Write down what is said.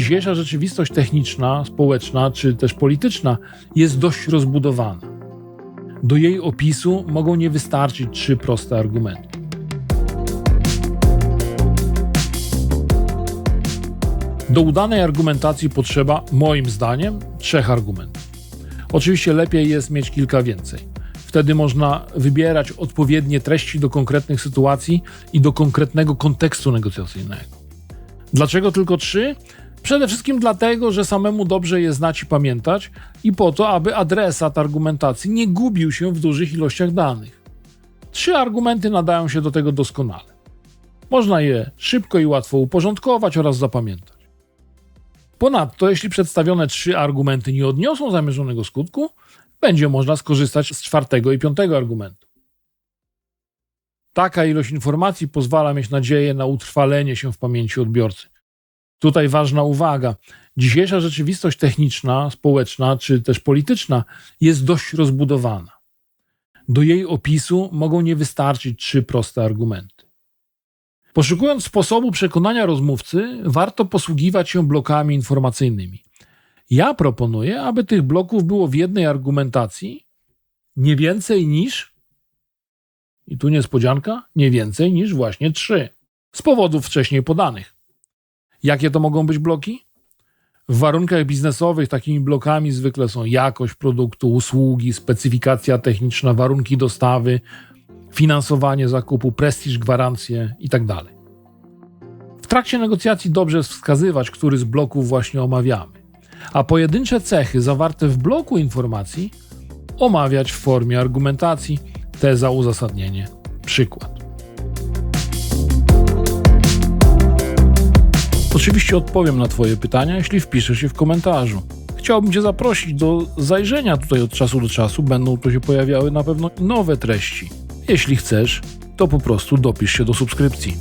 Dzisiejsza rzeczywistość techniczna, społeczna czy też polityczna jest dość rozbudowana. Do jej opisu mogą nie wystarczyć trzy proste argumenty. Do udanej argumentacji potrzeba, moim zdaniem, trzech argumentów. Oczywiście lepiej jest mieć kilka więcej. Wtedy można wybierać odpowiednie treści do konkretnych sytuacji i do konkretnego kontekstu negocjacyjnego. Dlaczego tylko trzy? Przede wszystkim dlatego, że samemu dobrze je znać i pamiętać, i po to, aby adresat argumentacji nie gubił się w dużych ilościach danych. Trzy argumenty nadają się do tego doskonale. Można je szybko i łatwo uporządkować oraz zapamiętać. Ponadto, jeśli przedstawione trzy argumenty nie odniosą zamierzonego skutku, będzie można skorzystać z czwartego i piątego argumentu. Taka ilość informacji pozwala mieć nadzieję na utrwalenie się w pamięci odbiorcy. Tutaj ważna uwaga. Dzisiejsza rzeczywistość techniczna, społeczna czy też polityczna jest dość rozbudowana. Do jej opisu mogą nie wystarczyć trzy proste argumenty. Poszukując sposobu przekonania rozmówcy, warto posługiwać się blokami informacyjnymi. Ja proponuję, aby tych bloków było w jednej argumentacji nie więcej niż, i tu niespodzianka, nie więcej niż właśnie trzy, z powodów wcześniej podanych. Jakie to mogą być bloki? W warunkach biznesowych takimi blokami zwykle są jakość produktu, usługi, specyfikacja techniczna, warunki dostawy, finansowanie zakupu, prestiż, gwarancje itd. W trakcie negocjacji dobrze jest wskazywać, który z bloków właśnie omawiamy, a pojedyncze cechy zawarte w bloku informacji omawiać w formie argumentacji, teza, uzasadnienie, przykład. Oczywiście odpowiem na Twoje pytania, jeśli wpiszesz je w komentarzu. Chciałbym Cię zaprosić do zajrzenia tutaj od czasu do czasu, będą tu się pojawiały na pewno nowe treści. Jeśli chcesz, to po prostu dopisz się do subskrypcji.